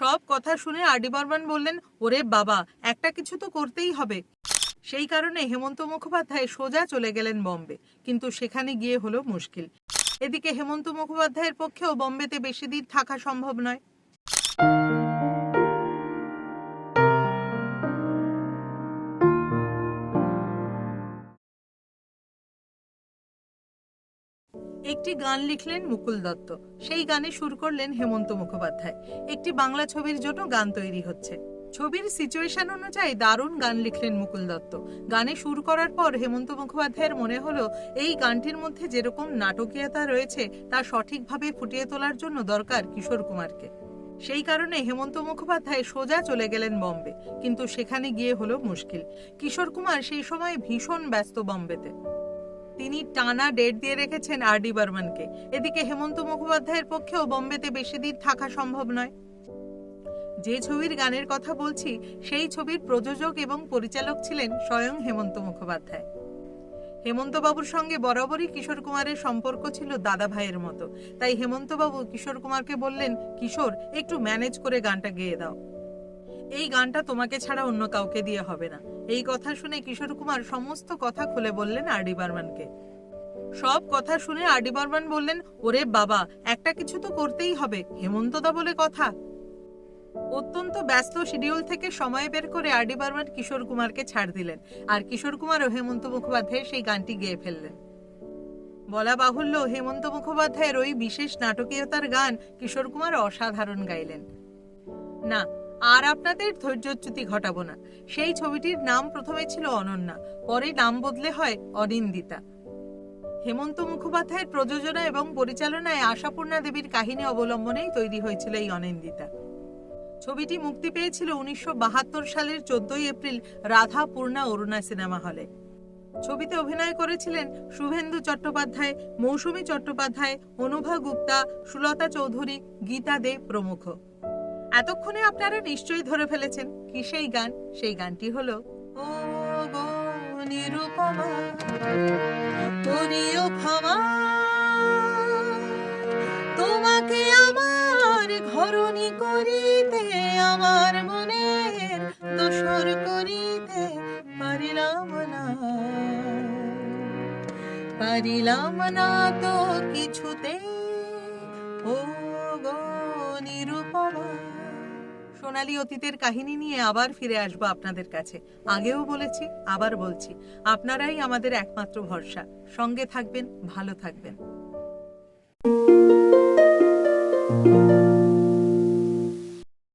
সব কথা শুনে আর ডি বর্মন বললেন, ওরে বাবা, একটা কিছু তো করতেই হবে। সেই কারণে হেমন্ত মুখোপাধ্যায় সোজা চলে গেলেন বম্বে, কিন্তু সেখানে গিয়ে হলো মুশকিল। এদিকে হেমন্ত মুখোপাধ্যায়ের পক্ষেও বম্বেতে বেশি দিন থাকা সম্ভব নয়। একটি গান লিখলেন মুকুল দত্ত। সেই গানে সুর করলেন হেমন্ত মুখোপাধ্যায়। একটি বাংলা ছবির জন্য গান তৈরি হচ্ছে। ছবির সিচুয়েশন অনুযায়ী দারুণ গান লিখলেন মুকুল দত্ত। গানে সুর করার পর হেমন্ত মুখোপাধ্যায়ের মনে হলো, এই গানটির মধ্যে যেরকম নাটকীয়তা রয়েছে, তা সঠিকভাবে ফুটিয়ে তোলার জন্য দরকার কিশোর কুমারকে। সেই কারণে হেমন্ত মুখোপাধ্যায় সোজা চলে গেলেন বম্বে। কিন্তু সেখানে গিয়ে হলো মুশকিল। কিশোর কুমার সেই সময় ভীষণ ব্যস্ত বম্বেতে। তিনি টানা ডেট দিয়ে রেখেছেন আর ডি বর্মনকে। এদিকে হেমন্ত মুখোপাধ্যায়ের পক্ষেও বম্বেতে বেশি দিন থাকা সম্ভব নয়। যে ছবির গানের কথা বলছি, সেই ছবির প্রযোজক এবং পরিচালক ছিলেন স্বয়ং হেমন্ত মুখোপাধ্যায়। হেমন্ত বাবুর সঙ্গে বরাবরই কিশোর কুমারের সম্পর্ক ছিল দাদা ভাইয়ের মতো। তাই হেমন্ত বাবু কিশোর কুমারকে বললেন, কিশোর, একটু ম্যানেজ করে গানটা গেয়ে দাও। এই গানটা তোমাকে ছাড়া অন্য কাউকে দিয়ে হবে না। এই কথা শুনে কিশোর কুমার সমস্ত কথা খুলে বললেন আর ডি বর্মনকে। সব কথা শুনে আর ডি বর্মন বললেন, ওরে বাবা, একটা কিছু তো করতেই হবে, হেমন্তদা বলে কথা। অত্যন্ত ব্যস্ত শিডিউল থেকে সময় বের করে আর ডি বর্মন কিশোর কুমারকে ছাড় দিলেন, আর কিশোর কুমার ও হেমন্ত মুখোপাধ্যায় সেই গানটি গেয়ে ফেললেন। বলা বাহুল্য, হেমন্ত মুখোপাধ্যায়ের ওই বিশেষ নাটকীয়তার গান কিশোর কুমার অসাধারণ গাইলেন। না আর আপনাদের ধৈর্যচ্যুতি ঘটাবো না। সেই ছবিটির নাম প্রথমে ছিল অনন্যা, পরে নাম বদলে হয় অনিন্দিতা। হেমন্ত মুখোপাধ্যায়ের প্রযোজনা এবং পরিচালনায় আশাপূর্ণা দেবীর কাহিনী অবলম্বনেই তৈরি হয়েছিল এই অনিন্দিতা। ছবিটি মুক্তি পেয়েছিল উনিশশো বাহাত্তর সালের চোদ্দই এপ্রিল রাধা পূর্ণা অরুণা সিনেমা হলে। ছবিতে অভিনয় করেছিলেন শুভেন্দু চট্টোপাধ্যায়, মৌসুমী চট্টোপাধ্যায়, অনুভা গুপ্তা, সুলতা চৌধুরী, গীতা দে প্রমুখ। এতক্ষণে আপনারা নিশ্চয়ই ধরে ফেলেছেন। কি সেই গান? সেই গানটি হলো, ও গো নিরুপমা ক্ষমা তোমাকে আমার ঘরণী করিতে, আমার মনের দোসর করিতে পারিলাম না। পারিলাম না তো কিছুতে ও গো নিরুপমা সোনালী অতীতের কাহিনী নিয়ে আবার ফিরে আসব আপনাদের কাছে। আগেও বলেছি, আবার বলছি, আপনারাই আমাদের একমাত্র ভরসা। সঙ্গে থাকবেন, ভালো থাকবেন।